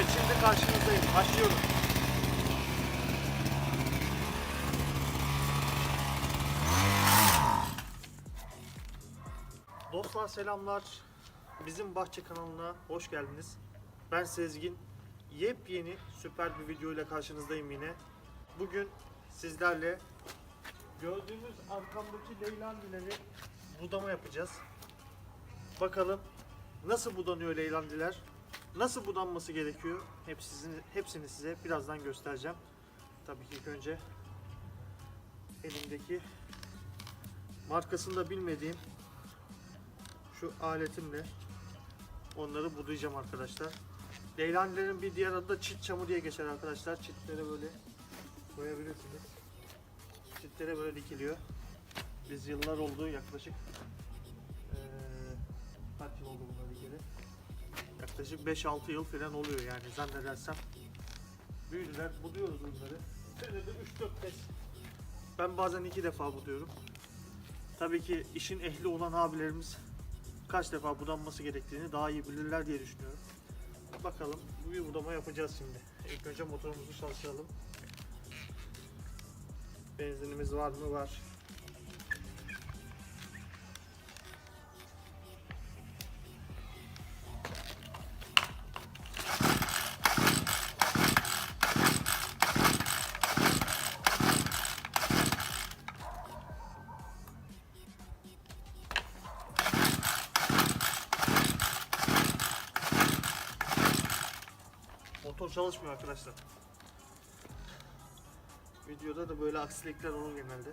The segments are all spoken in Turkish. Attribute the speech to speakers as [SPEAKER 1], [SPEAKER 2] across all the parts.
[SPEAKER 1] Evet şimdi karşınızdayım. Başlıyorum. Dostlar selamlar. Bizim bahçe kanalına hoş geldiniz. Ben Sezgin. Yepyeni süper bir video ile karşınızdayım yine. Bugün sizlerle gördüğünüz arkamdaki leylandileri budama yapacağız. Bakalım nasıl budanıyor leylandiler? Nasıl budanması gerekiyor? Hepsini, hepsini size birazdan göstereceğim. Tabii ki ilk önce elimdeki markasını da bilmediğim şu aletimle onları budayacağım arkadaşlar. Leylandilerin bir diğer adı da çit çamur diye geçer arkadaşlar. Çitlere böyle koyabilirsiniz. Çitlere böyle dikiliyor. Biz yıllar oldu yaklaşık eee kaç yıl oldu bunlar dikeli? Yaklaşık 5-6 yıl falan oluyor yani zannedersem. Büyüdüler, buluyoruz bunları. Senede 3-4 kez. Ben bazen iki defa buluyorum. Tabii ki işin ehli olan abilerimiz kaç defa budanması gerektiğini daha iyi bilirler diye düşünüyorum. Bakalım bir budama yapacağız şimdi. İlk önce motorumuzu çalıştıralım. Benzinimiz var mı? Var. Motor çalışmıyor arkadaşlar. Videoda da böyle aksilikler olur genelde.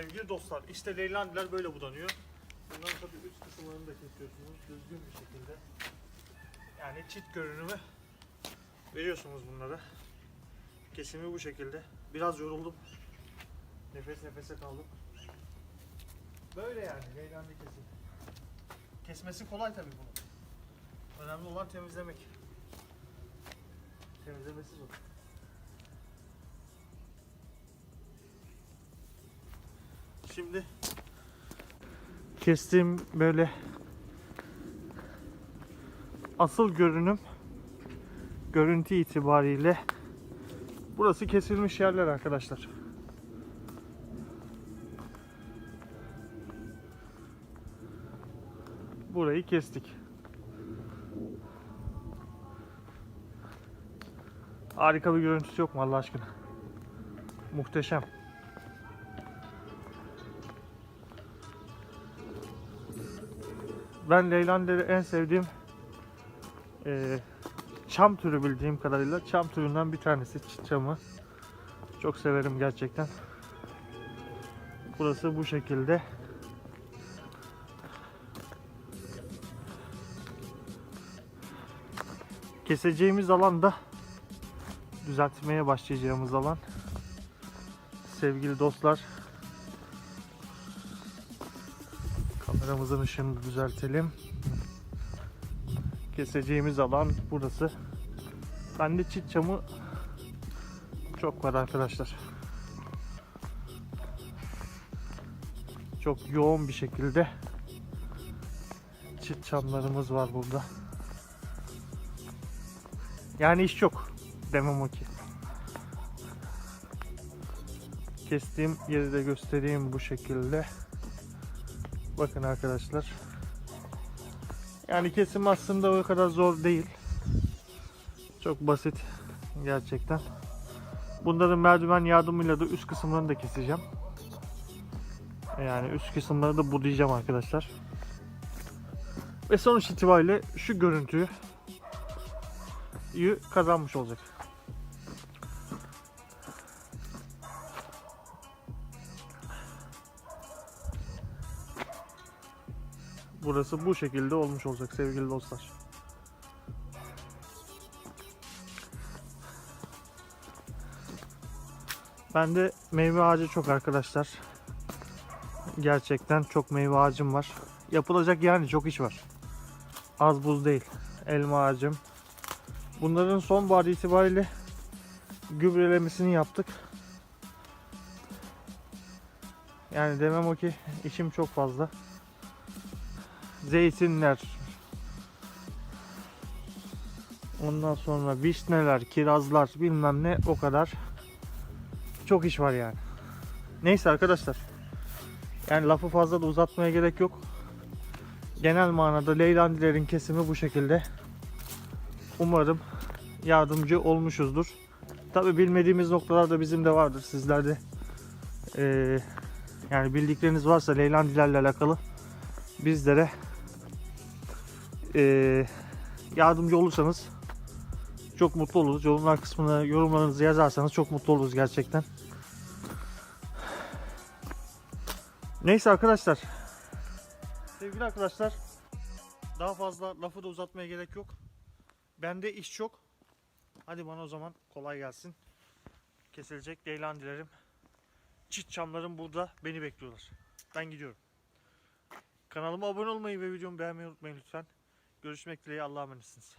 [SPEAKER 1] Sevgili dostlar, işte leylandiler böyle budanıyor. Bundan tabii üst kısımlarını da kesiyorsunuz düzgün bir şekilde. Yani çit görünümü veriyorsunuz bunlara. Kesimi bu şekilde. Biraz yoruldum. Nefes nefese kaldım. Böyle yani leylandi kesim. Kesmesi kolay tabii bunun. Önemli olan temizlemek. Temizlemesi zor. Şimdi kestiğim böyle asıl görünüm görüntü itibariyle burası kesilmiş yerler arkadaşlar. Burayı kestik. Harika bir görüntüsü yok mu Allah aşkına? Muhteşem. Ben Leylander'i en sevdiğim eee, çam türü bildiğim kadarıyla çam türünden bir tanesi çit çamı. Çok severim gerçekten. Burası bu şekilde. Keseceğimiz alan da düzeltmeye başlayacağımız alan. Sevgili dostlar, kameramızın ışığını düzeltelim. Keseceğimiz alan burası. Bende çit çamı çok var arkadaşlar. Çok yoğun bir şekilde çit çamlarımız var burada. Yani iş çok demem o ki. Kestiğim yeri de göstereyim bu şekilde. Bakın arkadaşlar. Yani kesim aslında o kadar zor değil. Çok basit gerçekten. Bunların merdiven yardımıyla da üst kısımlarını da keseceğim. Yani üst kısımları da budayacağım arkadaşlar. Ve sonuç itibariyle şu görüntüyü yü kazanmış olacak. Burası bu şekilde olmuş olacak sevgili dostlar. Bende meyve ağacı çok arkadaşlar. Gerçekten çok meyve ağacım var. Yapılacak yani çok iş var. Az buz değil. Elma ağacım. Bunların sonbahar itibariyle gübrelemesini yaptık. Yani demem o ki işim çok fazla. Zeytinler. Ondan sonra vişneler, kirazlar bilmem ne o kadar. Çok iş var yani. Neyse arkadaşlar. Yani lafı fazla da uzatmaya gerek yok. Genel manada leylandilerin kesimi bu şekilde. Umarım yardımcı olmuşuzdur. Tabi bilmediğimiz noktalar da bizim de vardır. Sizlerde eee, yani bildikleriniz varsa leylandilerle alakalı bizlere eee, yardımcı olursanız çok mutlu oluruz. Yorumlar kısmına yorumlarınızı yazarsanız çok mutlu oluruz gerçekten. Neyse arkadaşlar. Sevgili arkadaşlar. Daha fazla lafı da uzatmaya gerek yok. Bende iş çok. Hadi bana o zaman kolay gelsin. Kesilecek leylan dilerim. Çit çamlarım burada beni bekliyorlar. Ben gidiyorum. Kanalıma abone olmayı ve videomu beğenmeyi unutmayın lütfen. Görüşmek dileğiyle Allah'a emanetsiniz.